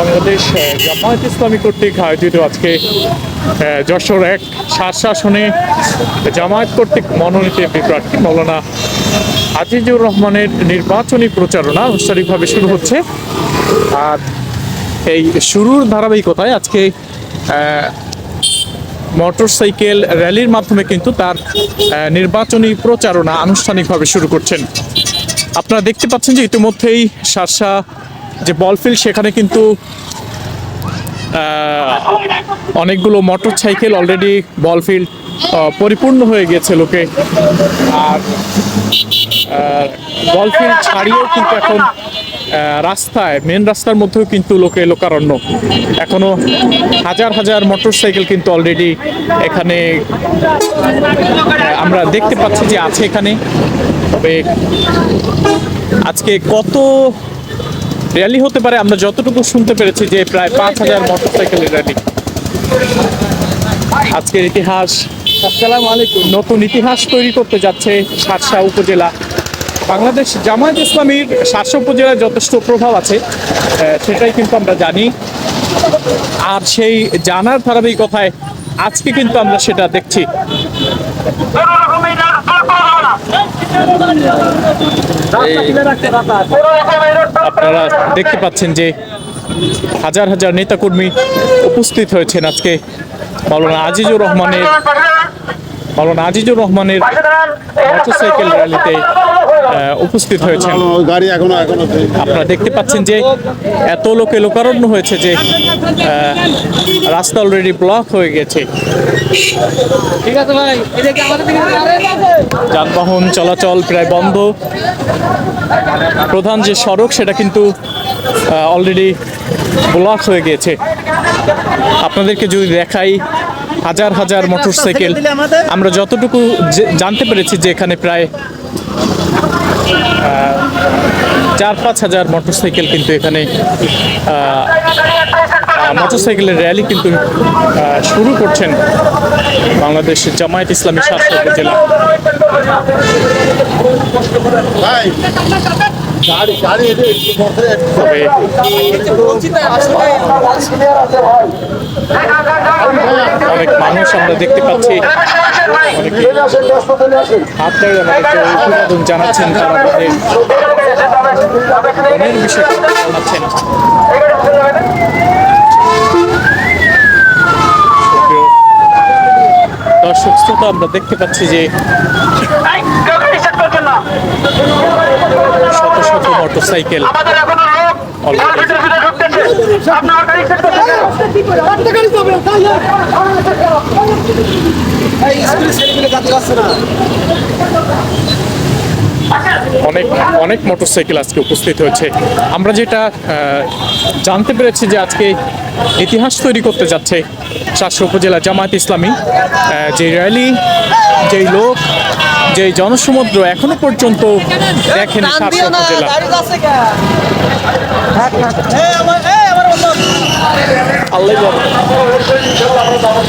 বাংলাদেশ জামায়াত ইসলামী কর্তৃক আয়োজিত আজকে যশোর এক শাসনে জামায়াত কর্তৃক মনোনীত এমপি প্রার্থী মৌলানা আজিজুর রহমানের নির্বাচনী প্রচারণা আনুষ্ঠানিকভাবে শুরু হচ্ছে। আর এই শুরুর ধারাবাহিকতায় আজকে মোটরসাইকেল র্যালির মাধ্যমে কিন্তু তার নির্বাচনী প্রচারণা আনুষ্ঠানিকভাবে শুরু করছেন। আপনারা দেখতে পাচ্ছেন যে ইতিমধ্যেই শার্শা যে বল বলফিল্ড সেখানে কিন্তু অনেকগুলো motorcycle already ball ball field পরিপূর্ণ হয়ে গেছে লোকে। আর আহ, বলফিল্ড ছাড়িয়েও কিন্তু এখন রাস্তায় মেন রাস্তার মধ্যেও কিন্তু লোকে লোকারণ্য। এখনও হাজার হাজার মোটর সাইকেল কিন্তু অলরেডি এখানে আমরা দেখতে পাচ্ছি যে আছে এখানে। তবে আজকে কত র্যালি হতে পারে আমরা যতটুকু শুনতে পেরেছি যে প্রায় পাঁচ হাজার মোটরসাইকেলের র্যালি। আজকের ইতিহাস আসসালামু আলাইকুম। নতুন ইতিহাস তৈরি করতে যাচ্ছে সারসা উপজেলা। বাংলাদেশ জামায়াত ইসলামীর সারসা উপজেলায় যথেষ্ট প্রভাব আছে সেটাই কিন্তু আমরা জানি। আর সেই জানার ধারাবাহিকতায় আজকে কিন্তু আমরা সেটা দেখছি। আপনারা দেখতে পাচ্ছেন যে হাজার হাজার নেতাকর্মী উপস্থিত হয়েছেন আজকে মৌলানা আজিজুর রহমানের মৌলানা আজিজুর রহমানের মোটরসাইকেল র্যালিতে। উপস্থিত হয়েছেন। গাড়ি এখনও এখনও আপনারা দেখতে পাচ্ছেন যে এত লোকে লোকারণ্য হয়েছে যে রাস্তা অলরেডি ব্লক হয়ে গেছে। ঠিক আছে ভাই এটা কি আমাদের দিকে যানবাহন চলাচল প্রায় বন্ধ। প্রধান যে সড়ক সেটা কিন্তু অলরেডি ব্লক হয়ে গিয়েছে আপনাদেরকে যদি দেখাই হাজার হাজার মোটরসাইকেল। আমরা যতটুকু জানতে পেরেছি যে এখানে প্রায় চার পাঁচ হাজার মোটরসাইকেল কিন্তু এখানে মোটরসাইকেলের র্যালি কিন্তু শুরু করছেন বাংলাদেশের জামায়াত ইসলামী স্বাস্থ্য উপজেলা। অনেক মানুষ আমরা দেখতে পাচ্ছি। আমাদেরকে অভিবাদন জানাচ্ছেন তারা মনের বিষয়ে জানাচ্ছেন দর্শক শ্রোতা আমরা দেখতে পাচ্ছি যে শত শত মোটর সাইকেল আমাদের এখনও লোক অলরেডি ভিতরে ভিতরে ঢুকতেছে। আপনার গাড়ি চেক করতে অনেক অনেক মোটরসাইকেল আজকে উপস্থিত হয়েছে। আমরা যেটা জানতে পেরেছি যে আজকে ইতিহাস তৈরি করতে যাচ্ছে শাসক উপজেলা জামায়াত ইসলামী যে র্যালি যেই লোক যেই জনসমুদ্র এখনও পর্যন্ত দেখেন আল্লাহ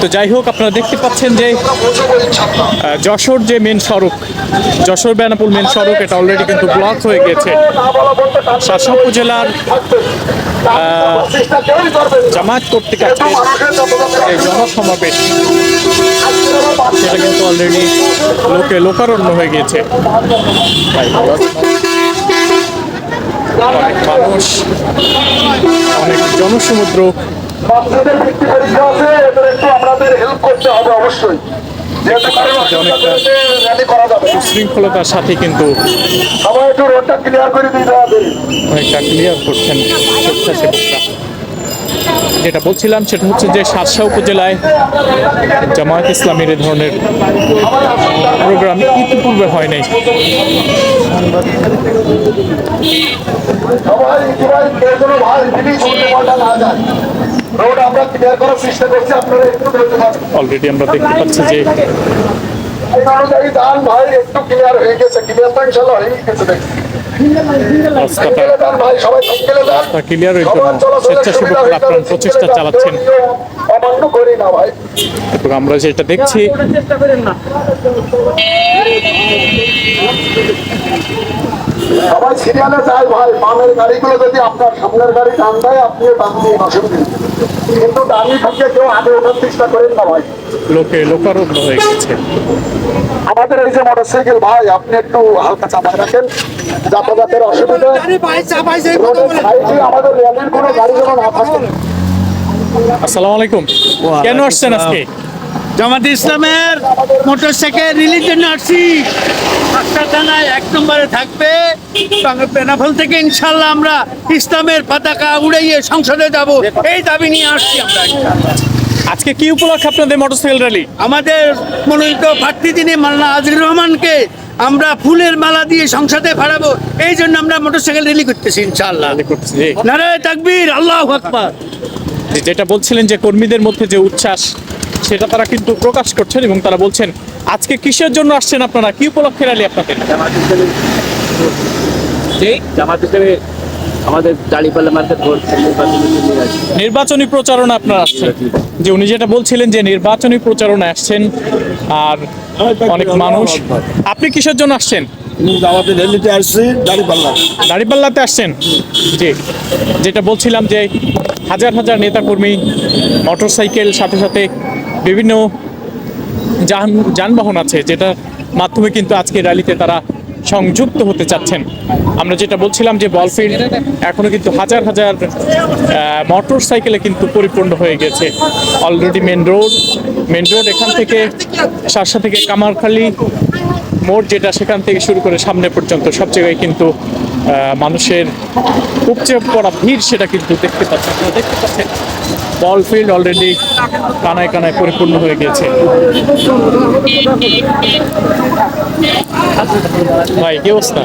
তো যাই হোক আপনারা দেখতে পাচ্ছেন যে যশোর যে মেন সড়ক যশোর বেনাপুল মেন সড়ক এটা অলরেডি কিন্তু ব্লক হয়ে গেছে। শাসক উপজেলার জামায়াত কর্তৃক এই জনসমাবেশ, সেটা কিন্তু অলরেডি লোকে লোকারণ্য হয়ে গিয়েছে। অনেক মানুষ, অনেক জনসমুদ্র। আপনাদের হেল্প করতে হবে অবশ্যই। অনেকটা। শৃঙ্খলতার সাথে কিন্তু অনেকটা ক্লিয়ার করছেন স্বেচ্ছাসেবকরা যেটা বলছিলাম, সেটা হচ্ছে যে সারসা উপজেলায় জামায়াত ইসলামের এ ধরনের প্রোগ্রাম ইতিপূর্বে হয় নাই। অলরেডি আমরা দেখতে পাচ্ছি যে দান ভাই একটু ক্লিয়ার হয়ে গেছে ইনশাল্লাহ হয়ে গেছে দেখছি হয়ে আপ্রাণ প্রচেষ্টা চালাচ্ছেন। আমরা যেটা দেখছি চেষ্টা করেন না। সবাই সিরিয়ালে যায় ভাই বামের গাড়িগুলো যদি আপনার সামনের গাড়ি টান দেয় আপনিও টান দিয়ে অসুবিধা কিন্তু দাঁড়িয়ে থেকে কেউ আগে ওঠার চেষ্টা করেন না ভাই। লোকে লোকারণ্য হয়ে গেছে। আমাদের এই যে মোটরসাইকেল ভাই আপনি একটু হালকা চাপায় রাখেন যাতায়াতের অসুবিধা। আমাদের রেলের কোনো গাড়ি যেন না থাকে। আসসালামু আলাইকুম। কেন আসছেন আজকে? জামাত ইসলামের মোটরসাইকেল রিলিজ জন্য আসছি। পাঁচটা থানায় এক নম্বরে থাকবে। বেনাফল থেকে ইনশাল্লাহ আমরা ইসলামের পতাকা উড়াইয়ে সংসদে যাব। এই দাবি নিয়ে আসছি আমরা আজকে কি উপলক্ষে আপনাদের মোটরসাইকেল র্যালি আমাদের মনোনীত প্রার্থী যিনি মাল্লা আজিজুর রহমানকে আমরা ফুলের মালা দিয়ে সংসদে ফাড়াবো এই জন্য আমরা মোটরসাইকেল র্যালি করতেছি ইনশাল্লাহ করতেছি। নারায় তাকবীর আল্লাহ আকবার। যেটা বলছিলেন যে কর্মীদের মধ্যে যে উচ্ছ্বাস সেটা তারা কিন্তু প্রকাশ করছেন এবং তারা বলছেন আজকে কিসের জন্য আসছেন আপনারা? কি উপলক্ষে র্যালি আপনাদের? জামাত আমাদের দাড়িপাল্লা মার্কেট। নির্বাচনী প্রচারণা আপনারা আসছেন। যে উনি যেটা বলছিলেন যে নির্বাচনী প্রচারণা আসছেন আর অনেক মানুষ। আপনি কিসের জন্য আসছেন? আমাদের রেলিতে আসছি দাঁড়িপাল্লা। দাঁড়িপাল্লাতে আসছেন? জি যেটা বলছিলাম যে হাজার হাজার নেতাকর্মী মোটরসাইকেল সাথে সাথে বিভিন্ন যান, যানবাহন আছে, যেটা মাধ্যমে কিন্তু আজকে র্যালিতে তারা সংযুক্ত হতে চাচ্ছেন। আমরা যেটা বলছিলাম যে বলফিল্ড এখনও কিন্তু হাজার হাজার মোটর সাইকেলে কিন্তু পরিপূর্ণ হয়ে গেছে। Already main road main road এখান থেকে শার্শা থেকে কামারখালি মোড়, যেটা সেখান থেকে শুরু করে সামনে পর্যন্ত সব জায়গায় কিন্তু মানুষের উপচে পড়া ভিড় সেটা কিন্তু দেখতে আপনারা দেখতে পাচ্ছেন বল ফিল্ড অলরেডি কানায় কানায় পরিপূর্ণ হয়ে গেছে। ভাই, কি অবস্থা?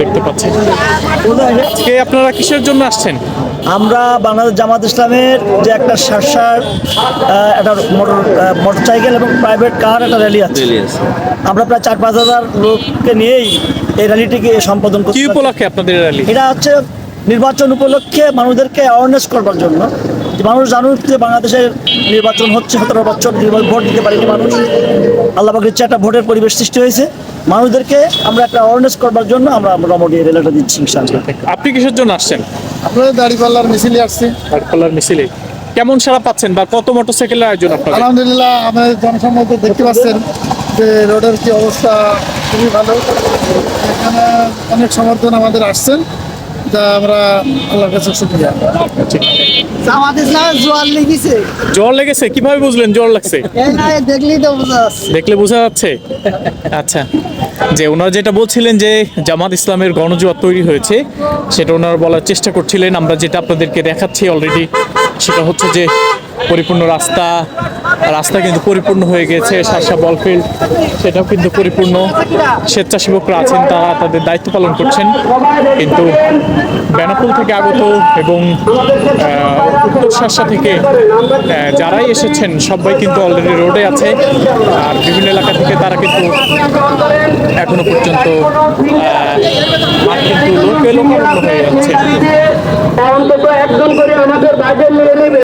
দেখতে পাচ্ছেন আপনারা কিসের জন্য আসছেন? আমরা বাংলাদেশ জামাত ইসলামের যে একটা শাসার একটা মোটর মোটর সাইকেল এবং প্রাইভেট কার একটা র্যালি আছে। আমরা প্রায় চার পাঁচ হাজার লোককে নিয়েই এই র্যালিটিকে সম্পাদন কি করছি উপলক্ষে আপনাদের র্যালি এটা হচ্ছে নির্বাচন উপলক্ষে মানুষদেরকে অ্যাওয়ারনেস করবার জন্য। যে মানুষ জানুক যে বাংলাদেশের নির্বাচন হচ্ছে সতেরো বছর নির্বাচন ভোট দিতে পারেনি মানুষ। আল্লাহ পাকের ইচ্ছা একটা ভোটের পরিবেশ সৃষ্টি হয়েছে। মানুষদেরকে আমরা একটা অ্যাওয়ারনেস করবার জন্য আমরা মোটামুটি এই র্যালিটা দিচ্ছি আপনি কিসের জন্য আসছেন? আপনাদের দাঁড়িপাল্লার মিছিলে আসছি। পাল্লার মিছিলে কেমন সারা পাচ্ছেন বা কত মোটরসাইকেলের আয়োজন আপনার আলহামদুলিল্লাহ আমাদের জনসম্মত দেখতে পাচ্ছেন যে রোডের কি অবস্থা খুবই ভালো। এখানে অনেক সমর্থন আমাদের আসছেন। যা আমরা আল্লাহর কাছে শুকরিয়া। জামাত ইসলামের জোয়ার লেগেছে। জ্বর লেগেছে? কীভাবে বুঝলেন জ্বর লাগছে? দেখলেই তো বোঝা যাচ্ছে। দেখলে বোঝা যাচ্ছে? আচ্ছা। যে ওনারা যেটা বলছিলেন যে জামাত ইসলামের গণজোয়ার তৈরি হয়েছে সেটা ওনারা বলার চেষ্টা করছিলেন। আমরা যেটা আপনাদেরকে দেখাচ্ছি অলরেডি সেটা হচ্ছে যে পরিপূর্ণ রাস্তা রাস্তা কিন্তু পরিপূর্ণ হয়ে গেছে, শাসা বলফিল্ড সেটাও কিন্তু পরিপূর্ণ। স্বেচ্ছাসেবকরা আছেন, তারা তাদের দায়িত্ব পালন করছেন। কিন্তু বেনাপুল থেকে আগত এবং উত্তর শাসা থেকে যারাই এসেছেন, সবাই কিন্তু অলরেডি রোডে আছে। আর বিভিন্ন এলাকা থেকে তারা কিন্তু এখনও পর্যন্ত কিন্তু হয়ে যাচ্ছে। অন্তত একজন করে আমাদের নিয়ে নেবে।